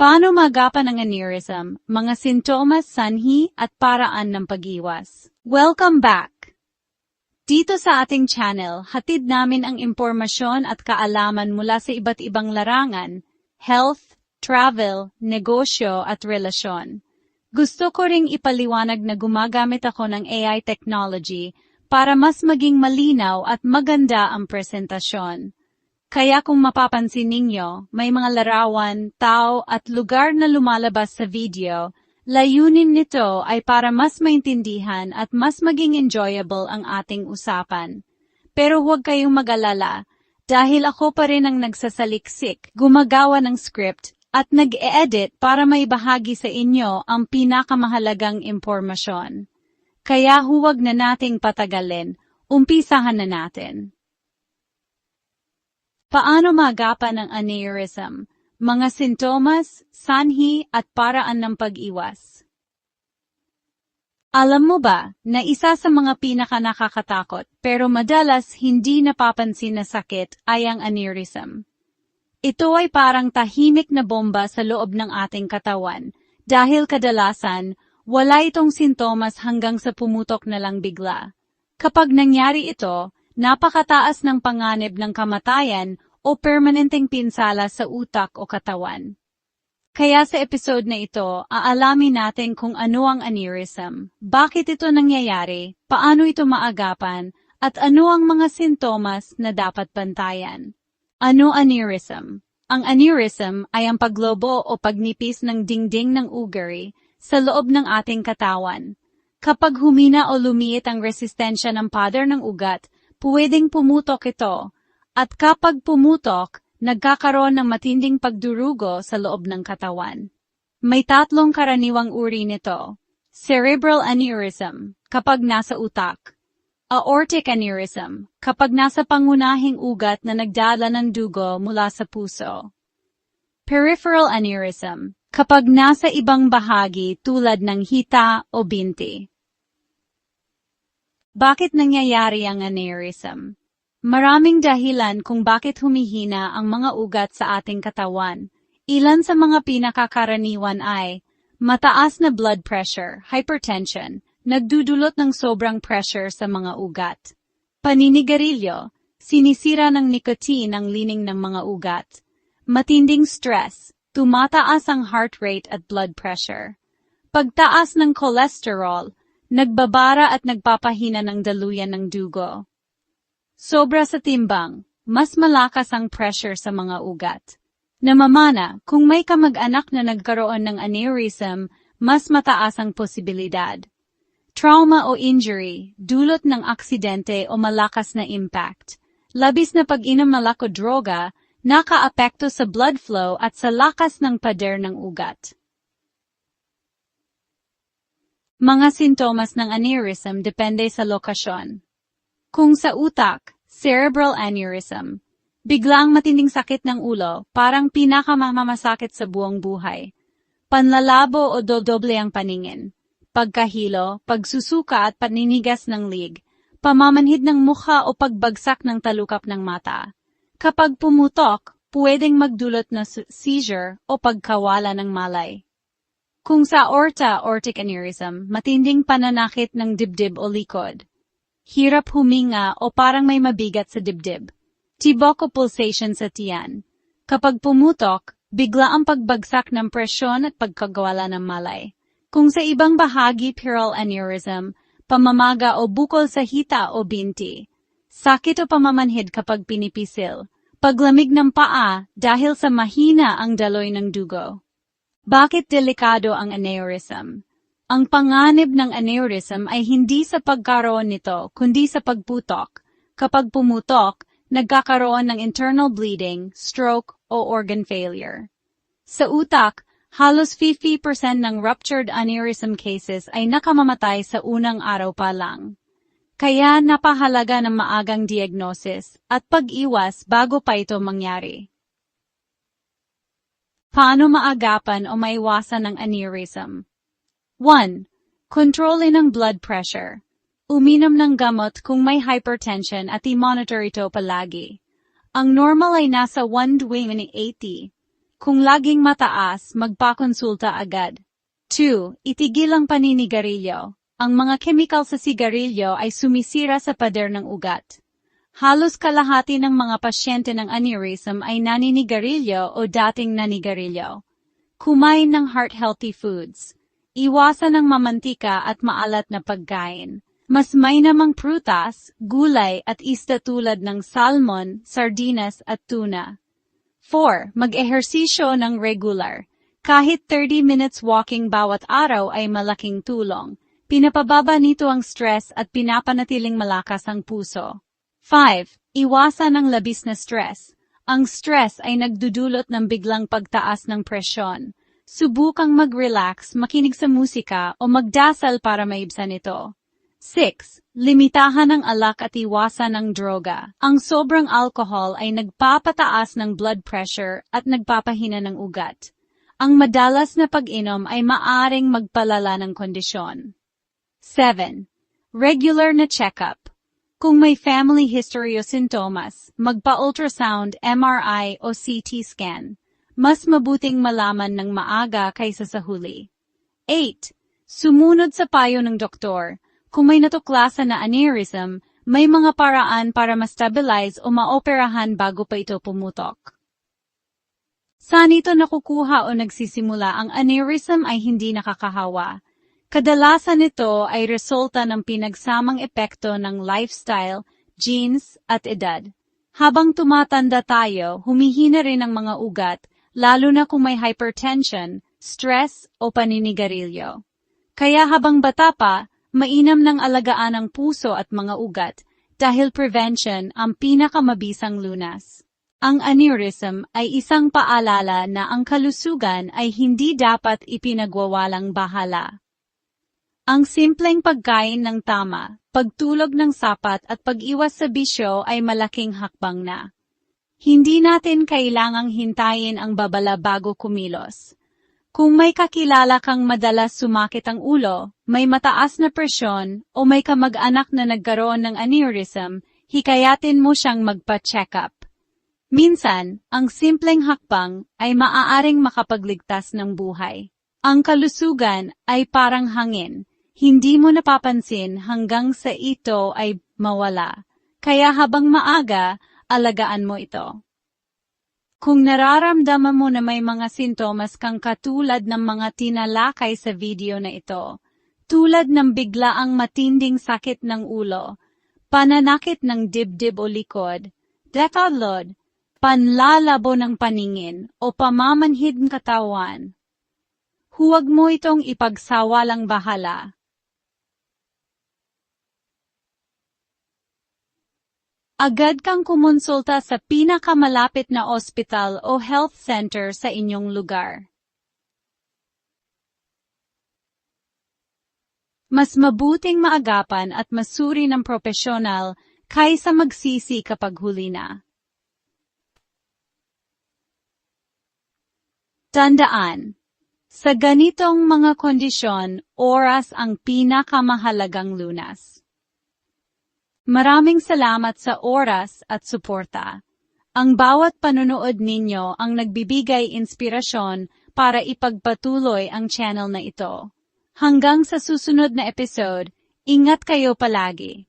Paano magapan ang aneurysm, mga sintomas, sanhi, at paraan ng pag-iwas? Welcome back! Dito sa ating channel, hatid namin ang impormasyon at kaalaman mula sa iba't ibang larangan, health, travel, negosyo at relasyon. Gusto ko ring ipaliwanag na gumagamit ako ng AI technology para mas maging malinaw at maganda ang presentasyon. Kaya kung mapapansin ninyo, may mga larawan, tao at lugar na lumalabas sa video, layunin nito ay para mas maintindihan at mas maging enjoyable ang ating usapan. Pero huwag kayong mag-alala, dahil ako pa rin ang nagsasaliksik, gumagawa ng script, at nag-e-edit para may bahagi sa inyo ang pinakamahalagang impormasyon. Kaya huwag na nating patagalin, umpisahan na natin. Paano magapan ang aneurysm? Mga sintomas, sanhi at paraan ng pag-iwas. Alam mo ba na isa sa mga pinaka nakakatakot pero madalas hindi napapansin na sakit ay ang aneurysm? Ito ay parang tahimik na bomba sa loob ng ating katawan dahil kadalasan wala itong sintomas hanggang sa pumutok na lang bigla. Kapag nangyari ito, napakataas ng panganib ng kamatayan o permanenteng pinsala sa utak o katawan. Kaya sa episode na ito, aalamin natin kung ano ang aneurysm, bakit ito nangyayari, paano ito maagapan, at ano ang mga sintomas na dapat bantayan. Ano aneurysm? Ang aneurysm ay ang paglobo o pagnipis ng dingding ng ugary sa loob ng ating katawan. Kapag humina o lumiit ang resistensya ng pader ng ugat, pwedeng pumutok ito at kapag pumutok, nagkakaroon ng matinding pagdurugo sa loob ng katawan. May tatlong karaniwang uri nito. Cerebral aneurysm, kapag nasa utak. Aortic aneurysm, kapag nasa pangunahing ugat na nagdala ng dugo mula sa puso. Peripheral aneurysm, kapag nasa ibang bahagi tulad ng hita o binti. Bakit nangyayari ang aneurysm? Maraming dahilan kung bakit humihina ang mga ugat sa ating katawan. Ilan sa mga pinakakaraniwan ay mataas na blood pressure, hypertension, nagdudulot ng sobrang pressure sa mga ugat. Paninigarilyo, sinisira ng nicotine ang lining ng mga ugat. Matinding stress, tumataas ang heart rate at blood pressure. Pagtaas ng cholesterol, nagbabara at nagpapahina ng daluyan ng dugo. Sobra sa timbang, mas malakas ang pressure sa mga ugat. Namamana, kung may kamag-anak na nagkaroon ng aneurysm, mas mataas ang posibilidad. Trauma o injury, dulot ng aksidente o malakas na impact. Labis na pag-inom ng lako droga, nakaapekto sa blood flow at sa lakas ng pader ng ugat. Mga sintomas ng aneurysm depende sa lokasyon. Kung sa utak, cerebral aneurysm, biglang matinding sakit ng ulo, parang pinakamamamasakit sa buong buhay. Panlalabo o dodoble ang paningin. Pagkahilo, pagsusuka at paninigas ng lig, pamamanhid ng mukha o pagbagsak ng talukap ng mata. Kapag pumutok, pwedeng magdulot na seizure o pagkawala ng malay. Kung sa aorta, aortic aneurysm, matinding pananakit ng dibdib o likod hirap huminga o parang may mabigat sa dibdib. Tibok o pulsation sa tiyan. Kapag pumutok, bigla ang pagbagsak ng presyon at pagkagawala ng malay. Kung sa ibang bahagi pearl aneurysm, pamamaga o bukol sa hita o binti. Sakit o pamamanhid kapag pinipisil. Paglamig ng paa dahil sa mahina ang daloy ng dugo. Bakit delikado ang aneurysm? Ang panganib ng aneurysm ay hindi sa pagkaroon nito, kundi sa pagputok. Kapag pumutok, nagkakaroon ng internal bleeding, stroke, o organ failure. Sa utak, halos 50% ng ruptured aneurysm cases ay nakamamatay sa unang araw pa lang. Kaya napahalaga ng maagang diagnosis at pag-iwas bago pa ito mangyari. Paano maagapan o maiwasan ang aneurysm? 1. Kontrolin ang blood pressure. Uminom ng gamot kung may hypertension at i-monitor ito palagi. Ang normal ay nasa 120-80. Kung laging mataas, magpakonsulta agad. 2. Itigil ang paninigarilyo. Ang mga chemical sa sigarilyo ay sumisira sa pader ng ugat. Halos kalahati ng mga pasyente ng aneurysm ay naninigarilyo o dating nanigarilyo. Kumain ng heart-healthy foods. Iwasan ng mamantika at maalat na pagkain. Mas may namang prutas, gulay at isda tulad ng salmon, sardinas at tuna. 4. Mag-ehersisyo ng regular. Kahit 30 minutes walking bawat araw ay malaking tulong. Pinapababa nito ang stress at pinapanatiling malakas ang puso. 5. Iwasan ang labis na stress. Ang stress ay nagdudulot ng biglang pagtaas ng presyon. Subukang mag-relax, makinig sa musika o magdasal para maibsan ito. 6. Limitahan ang alak at iwasan ang droga. Ang sobrang alcohol ay nagpapataas ng blood pressure at nagpapahina ng ugat. Ang madalas na pag-inom ay maaring magpalala ng kondisyon. 7. Regular na check-up. Kung may family history o sintomas, magpa-ultrasound, MRI o CT scan. Mas mabuting malaman ng maaga kaysa sa huli. 8. Sumunod sa payo ng doktor. Kung may natuklasan na aneurysm, may mga paraan para ma-stabilize o maoperahan bago pa ito pumutok. Saan ito nakukuha o nagsisimula ang aneurysm ay hindi nakakahawa. Kadalasan ito ay resulta ng pinagsamang epekto ng lifestyle, genes, at edad. Habang tumatanda tayo, humihina rin ang mga ugat, lalo na kung may hypertension, stress, o paninigarilyo. Kaya habang bata pa, mainam ng alagaan ang puso at mga ugat dahil prevention ang pinakamabisang lunas. Ang aneurysm ay isang paalala na ang kalusugan ay hindi dapat ipinagwawalang bahala. Ang simpleng pagkain ng tama, pagtulog ng sapat at pag-iwas sa bisyo ay malaking hakbang na. Hindi natin kailangang hintayin ang babala bago kumilos. Kung may kakilala kang madalas sumakit ang ulo, may mataas na presyon, o may kamag-anak na nagkaroon ng aneurysm, hikayatin mo siyang magpa-check up. Minsan, ang simpleng hakbang ay maaaring makapagligtas ng buhay. Ang kalusugan ay parang hangin, hindi mo napapansin hanggang sa ito ay mawala. Kaya habang maaga, alagaan mo ito. Kung nararamdaman mo na may mga sintomas kang katulad ng mga tinalakay sa video na ito, tulad ng biglaang matinding sakit ng ulo, pananakit ng dibdib o likod, dekadlod, panlalabo ng paningin o pamamanhid ng katawan, huwag mo itong ipagsawalang bahala. Agad kang kumonsulta sa pinakamalapit na ospital o health center sa inyong lugar. Mas mabuting maagapan at masuri ng propesyonal kaysa magsisi kapag huli na. Tandaan, sa ganitong mga kondisyon, oras ang pinakamahalagang lunas. Maraming salamat sa oras at suporta. Ang bawat panunood ninyo ang nagbibigay inspirasyon para ipagpatuloy ang channel na ito. Hanggang sa susunod na episode, ingat kayo palagi.